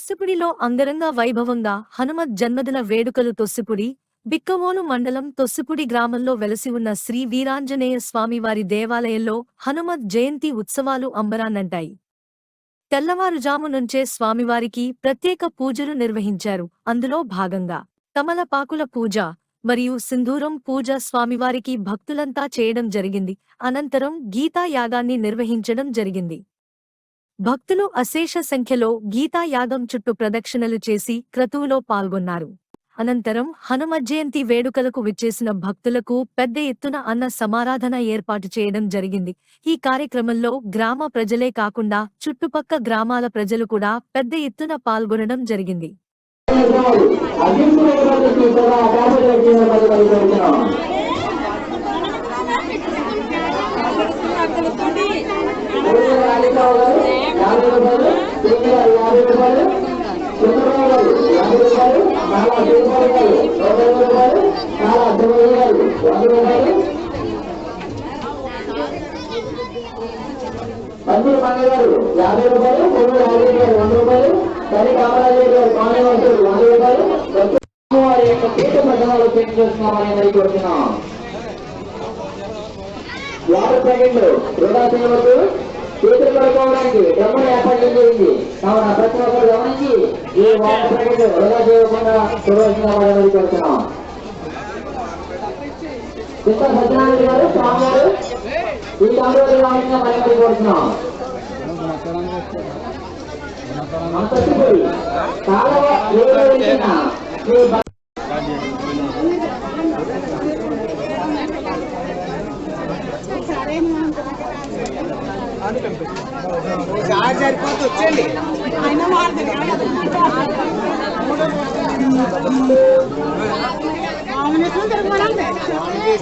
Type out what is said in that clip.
తొస్సిపుడిలో అంగరంగ వైభవంగా హనుమత్ జన్మదిన వేడుకలు తొస్సిపుడి బిక్కవోలు మండలం తొస్సిపుడి గ్రామంలో వెలసి ఉన్న శ్రీ వీరాంజనేయ స్వామివారి దేవాలయంలో హనుమత్ జయంతి ఉత్సవాలు అంబరాన్నంటాయి. తెల్లవారుజాము నుంచే స్వామివారికి ప్రత్యేక పూజలు నిర్వహించారు. అందులో భాగంగా తమలపాకుల పూజ మరియు సింధూరం పూజ స్వామివారికి భక్తులంతా చేయడం జరిగింది. అనంతరం గీతాయాగాన్ని నిర్వహించడం జరిగింది. భక్తులు అశేష సంఖ్యలో గీతాయాగం చుట్టూ ప్రదక్షిణలు చేసి క్రతువులో పాల్గొన్నారు అనంతరం హనుమ జయంతి వేడుకలకు విచ్చేసిన భక్తులకు పెద్ద ఎత్తున అన్న సమారాధన ఏర్పాటు చేయడం జరిగింది ఈ కార్యక్రమంలో గ్రామ ప్రజలే కాకుండా చుట్టుపక్క గ్రామాల ప్రజలు కూడా పెద్ద ఎత్తున పాల్గొనడం జరిగింది మంత్రి మంగళ గారు యాభై రూపాయలు పొన్ను యాభై రూపాయలు వంద రూపాయలు సరి కామరాజు గారు కాలనీ వంతులు వంద రూపాయలు వారి యొక్క పీఠ పట్టణాలు పెట్టి చేస్తున్నామని మరి కోరుతున్నాం వృధా చేయవద్దు చేతులు కడుక్కోవడానికి జరిగింది కావున ప్రతి ఒక్కరు గమనించి ఈ వాటర్ ప్యాకెట్లు వృధా చేయకుండా చూడవలసిన మరి కోరుతున్నాం చింత సత్యనారాయణ గారు స్వామి గారు ఈ కాంగ్రెస్ రావాల్సిన మరి కోరుతున్నాం. అంత కాలవ ఏదో వెళ్తున్న శ్రీ భ- అయినా మారుతుంది ఆమెను తిరగమనండి శ్రీ